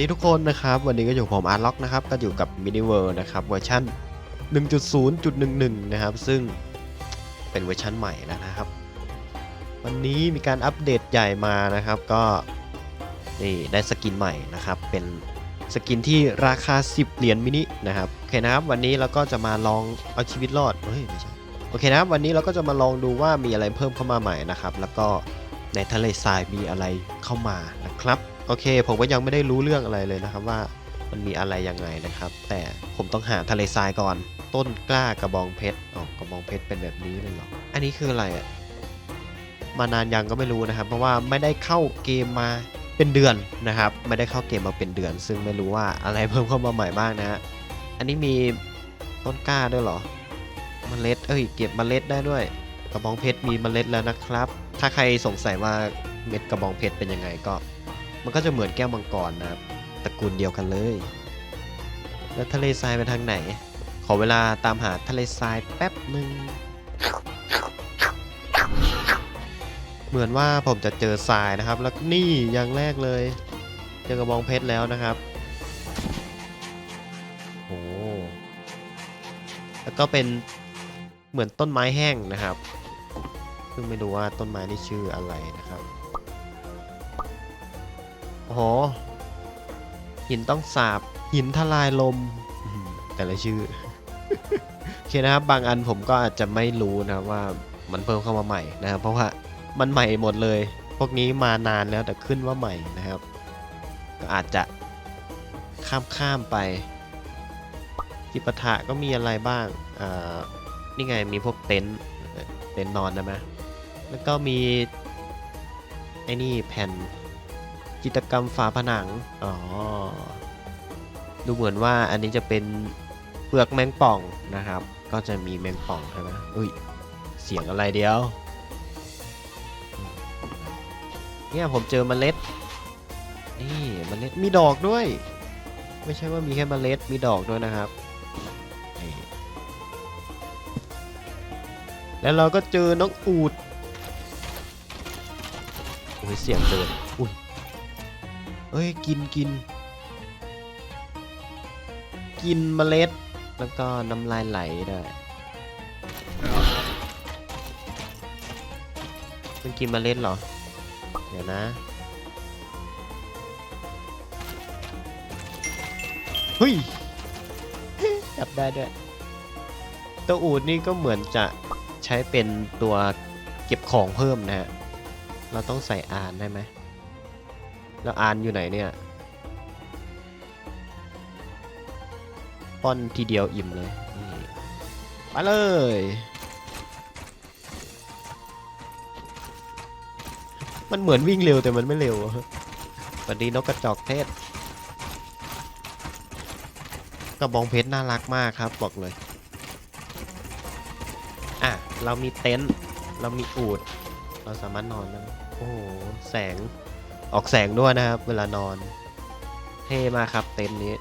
ดีทุกคนนะครับ วันนี้ก็อยู่ผมอาร์ล็อกนะครับ ก็อยู่กับมินิเวิร์นะครับเวอร์ชัน1.0.11 นะครับ ซึ่งเป็นเวอร์ชันใหม่แล้วนะครับ วันนี้มีการอัปเดตใหญ่มานะครับ ก็นี่ได้สกินใหม่นะครับ เป็นสกินที่ราคา 10 เหรียญมินินะครับ โอเคนะครับ วันนี้เราก็จะมาลองเอาชีวิตรอด เฮ้ยไม่ใช่ โอเคนะครับ วันนี้เราก็จะมาลองดูว่ามีอะไรเพิ่มเข้ามาใหม่นะครับ แล้วก็ในทะเลทรายมีอะไรเข้ามานะครับ โอเค ผมก็ยังไม่ได้รู้เรื่องอะไรเลยนะครับว่ามันมีอะไรยังไงนะครับ แต่ผมต้องหาทะเลทรายก่อน ต้นกล้ากระบองเพชรอ๋อกระบองเพชรเป็นแบบนี้เลยเหรออันนี้คืออะไรอะมานานยังก็ไม่รู้นะครับ เพราะว่าไม่ได้เข้าเกมมาเป็นเดือนนะครับ ไม่ได้เข้าเกมมาเป็นเดือน ซึ่งไม่รู้ว่าอะไรเพิ่มเข้ามาใหม่บ้างนะฮะอันนี้มีต้นกล้าด้วยเหรอเมล็ดเอ้ยเก็บเมล็ดได้ด้วย กระบองเพชรมีเมล็ดแล้วนะครับ ถ้าใครสงสัยว่าเม็ดกระบองเพชรเป็นยังไงก็ มันก็จะเหมือนแก้วมังกรนะครับตระกูลเดียวกันเลย แล้วทะเลทรายไปทางไหน ขอเวลาตามหาทะเลทรายแป๊บหนึ่งเหมือนว่าผมจะเจอทรายนะครับ แล้วนี่อย่างแรกเลย เจอกระบองเพชรแล้วนะครับโอ้แล้วก็เป็นเหมือนต้นไม้แห้งนะครับ ซึ่งไม่รู้ว่าต้นไม้นี่ชื่ออะไรนะครับ โอ้โหหินต้องสาบ หินทลายลมอืมแต่ละชื่อ โอเคนะครับ บางอันผมก็อาจจะไม่รู้นะครับว่ามันเพิ่มเข้ามาใหม่นะครับ เพราะว่ามันใหม่หมดเลย พวกนี้มานานแล้วแต่ขึ้นว่าใหม่นะครับ ก็อาจจะข้ามข้ามๆไปจิปาถะก็มีอะไรบ้าง อ่า นี่ไงมีพวกเต็นท์เต็นท์นอนได้ไหมแล้วก็มีไอ้นี่แผ่น จิตกรรมฝาผนัง อ๋อ ดูเหมือนว่าอันนี้จะเป็นเปลือกแมงป่องนะครับ ก็จะมีแมงป่องใช่ไหมอุ้ย เสียงอะไรเดียว เนี่ยผมเจอเมล็ด นี่เมล็ดมีดอกด้วย ไม่ใช่ว่ามีแค่เมล็ดมีดอกด้วยนะครับ แล้วเราก็เจอน้องอูดโอ้ยเสียงเดิน เอ้ยกินกิน กินเมล็ด แล้วก็น้ำลายไหลด้วยมันกินเมล็ดเหรอ เดี๋ยวนะเฮ้ยจับได้ด้วยตัวอูดนี่ก็เหมือนจะใช้เป็นตัวเก็บของเพิ่มนะฮะ เราต้องใส่อานได้ไหม แล้วอานอยู่ไหนเนี่ยป้อนทีเดียวอิ่มเลยนี่ไปเลยมันเหมือนวิ่งเร็วแต่มันไม่เร็วสวัสดีนกกระจอกเทศกระบองเพชรน่ารักมากครับบอกเลย อะ เรามีเต็นท์ เรามีอูด เราสามารถนอนได้โอ้โห แสง ออกแสงด้วยนะครับ เวลานอน เท่มากครับเต็นท์นี้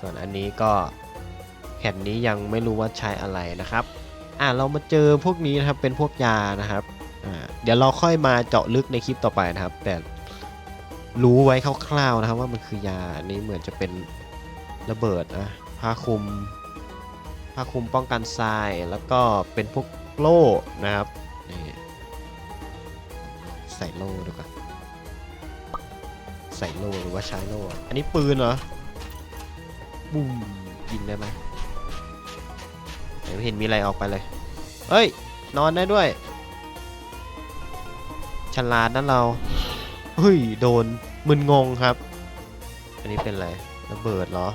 ส่วนอันนี้ก็แผ่นนี้ยังไม่รู้ว่าใช้อะไรนะครับ อะเรามาเจอพวกนี้นะครับเป็นพวกยานะครับ อ่าเดี๋ยวเราค่อยมาเจาะลึกในคลิปต่อไปนะครับ แต่รู้ไว้คร่าวๆนะครับ ว่ามันคือยาอันนี้เหมือนจะเป็นระเบิดนะผ้าคลุมผ้าคลุมป้องกันทรายแล้วก็เป็นพวกโล่นะครับ ส่โล่ดีกว่าใส่โล่หรือว่าใช้โล่ อันนี้ปืนเหรอบุ้มยิงได้ไหมเดี๋ยวเห็นมีอะไรออกไปเลย เฮ้ย นอนได้ด้วย ฉลาดนะเรา เฮ้ย โดน มึนงงครับ อันนี้เป็นอะไร ระเบิดเหรอ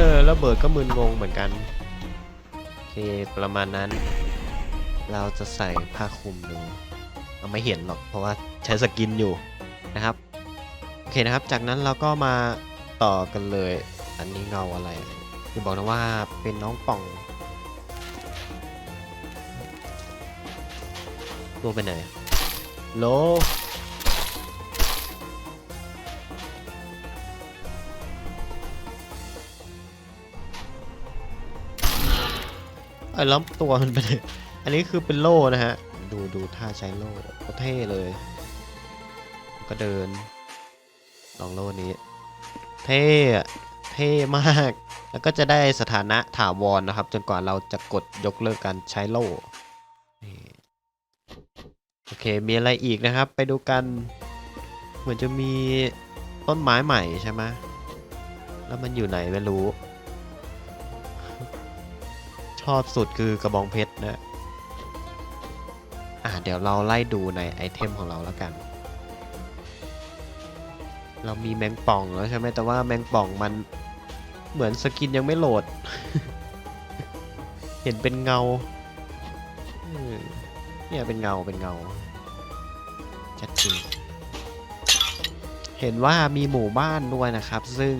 ออระเบิดก็มึนงงเหมือนกันโอเคประมาณนั้น เราจะใส่ผ้าคลุมดูเราไม่เห็นหรอกเพราะว่าใช้สกินอยู่นะครับโอเคนะครับ จากนั้นเราก็มาต่อกันเลย อันนี้เงาอะไรอย่าบอกนะว่าเป็นน้องป่องลงไปไหนโล ไอ้ล้อมตัวมันไปเลยอันนี้คือเป็นโล่นะฮะ ดูดูท่าใช้โล่เท่เลย ก็เดิน ลองโล่นี้ เท่เท่มาก แล้วก็จะได้สถานะถาวรนะครับ จนกว่าเราจะกดยกเลิกการใช้โล่โอเค มีอะไรอีกนะครับ ไปดูกัน เหมือนจะมีต้นไม้ใหม่ใช่ไหมแล้วมันอยู่ไหนไม่รู้ ชอบสุดคือกระบองเพชรนะอ่าเดี๋ยวเราไล่ดูในไอเทมของเราแล้วกัน เรามีแมงป่องแล้วใช่ไหมแต่ว่าแมงป่องมันเหมือนสกินยังไม่โหลด เห็นเป็นเงาเนี่ยเป็นเงาเป็นเงาชัดเจนเห็นว่ามีหมู่บ้านด้วยนะครับ ซึ่ง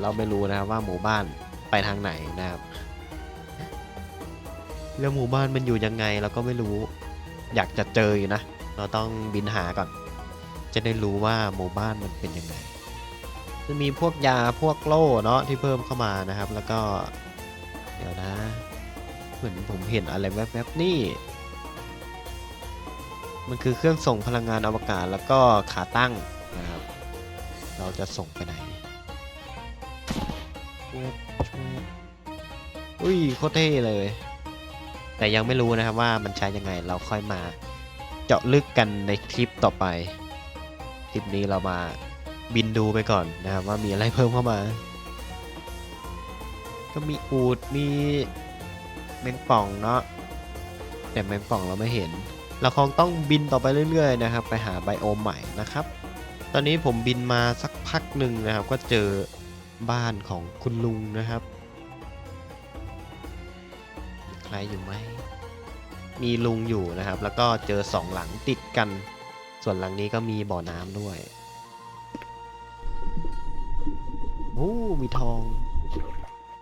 เราไม่รู้นะครับว่าหมู่บ้านไปทางไหนนะครับ แล้วหมู่บ้านมันอยู่ยังไงเราก็ไม่รู้ อยากจะเจออยู่นะ เราต้องบินหาก่อน จะได้รู้ว่าหมู่บ้านมันเป็นยังไงจะมีพวกยาพวกโล่เนาะที่เพิ่มเข้ามานะครับ แล้วก็เดี๋ยวนะเหมือนผมเห็นอะไรแวบๆนี่ มันคือเครื่องส่งพลังงานอวกาศแล้วก็ขาตั้งนะครับ เราจะส่งไปไหนอุ้ยโคตรเท่เลย แต่ยังไม่รู้นะครับว่ามันใช้ยังไงเราค่อยมาเจาะลึกกันในคลิปต่อไปคลิปนี้เรามาบินดูไปก่อนนะครับว่ามีอะไรเพิ่มเข้ามา ก็มีอูดมีแมงป่องเนาะแต่แมงป่องเราไม่เห็น เราคงต้องบินต่อไปเรื่อยๆนะครับ ไปหาไบโอมใหม่นะครับ ตอนนี้ผมบินมาสักพักหนึ่งนะครับ ก็เจอบ้านของคุณลุงนะครับ ใครอยู่ไหม มีลุงอยู่นะครับ แล้วก็เจอสองหลังติดกัน ส่วนหลังนี้ก็มีบ่อน้ำด้วยโอ้มีทอง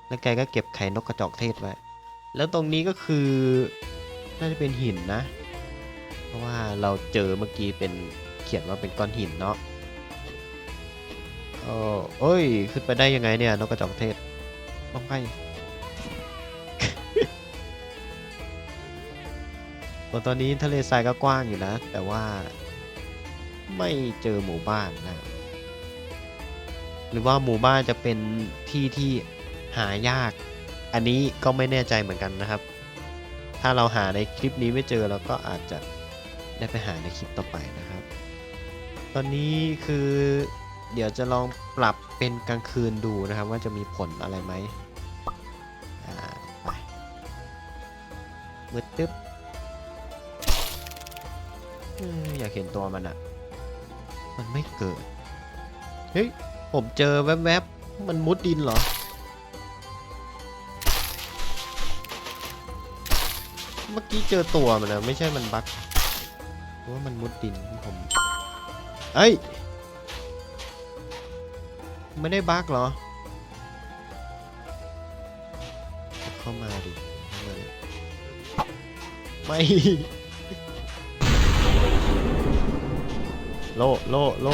แล้วแกก็เก็บไข่นกกระจอกเทศไว้ แล้วตรงนี้ก็คือ น่าจะเป็นหินนะ เพราะว่าเราเจอเมื่อกี้เป็นเขียนว่าเป็นก้อนหินเนาะโอ้เอ้ย ขึ้นไปได้ยังไงเนี่ยนกกระจอกเทศต้องไป ส่วนตอนนี้ทะเลทรายก็กว้างอยู่นะ แต่ว่าไม่เจอหมู่บ้านนะหรือว่าหมู่บ้านจะเป็นที่ที่หายาก อันนี้ก็ไม่แน่ใจเหมือนกันนะครับ ถ้าเราหาในคลิปนี้ไม่เจอเราก็อาจจะได้ไปหาในคลิปต่อไปนะครับ ตอนนี้คือเดี๋ยวจะลองปรับเป็นกลางคืนดูนะครับ ว่าจะมีผลอะไรไหมอ่าไปมืดตึ๊บ อยากเห็นตัวมันอะมันไม่เกิด เฮ้ย ผมเจอแวบๆ มันมุดดินเหรอ เมื่อกี้เจอตัวมันนะไม่ใช่มันบั๊กว่ามันมุดดินผมเอ้ย ไม่ได้บั๊กเหรอ เข้ามาดิ เข้ามาดิไม่ โลโลโล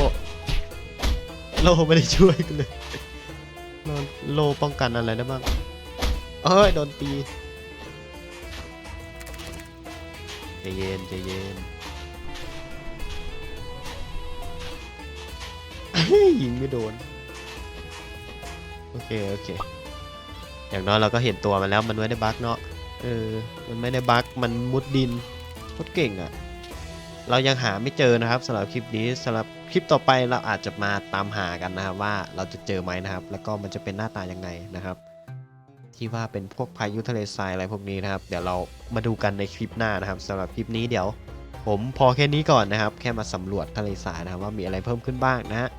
โลไม่ได้ช่วยกันเลยโลโลป้องกันอะไรได้บ้างเอ้ยโดนตีใจเย็นใจเย็นยิงไม่โดน โอเค โอเค อย่างน้อยเราก็เห็นตัวมันแล้วมันไม่ได้บั๊กเนาะเออ มันไม่ได้บั๊กมันมุดดินโคตรเก่งอะ่ะ เรายังหาไม่เจอนะครับสำหรับคลิปนี้สำหรับคลิปต่อไปเราอาจจะมาตามหากันนะครับว่าเราจะเจอไหมนะครับ แล้วก็มันจะเป็นหน้าตายังไงนะครับ ที่ว่าเป็นพวกพายุทะเลทรายอะไรพวกนี้นะครับ เดี๋ยวเรามาดูกันในคลิปหน้านะครับสำหรับคลิปนี้เดี๋ยว ผมพอแค่นี้ก่อนนะครับ แค่มาสำรวจทะเลทรายนะครับว่ามีอะไรเพิ่มขึ้นบ้างนะฮะ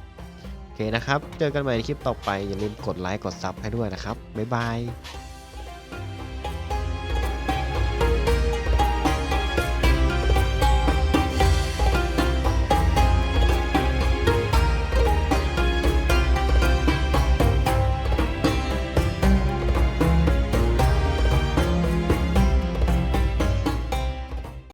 โอเคนะครับ เจอกันใหม่ในคลิปต่อไปอย่าลืมกดไลค์กดซับให้ด้วยนะครับบ๊ายบาย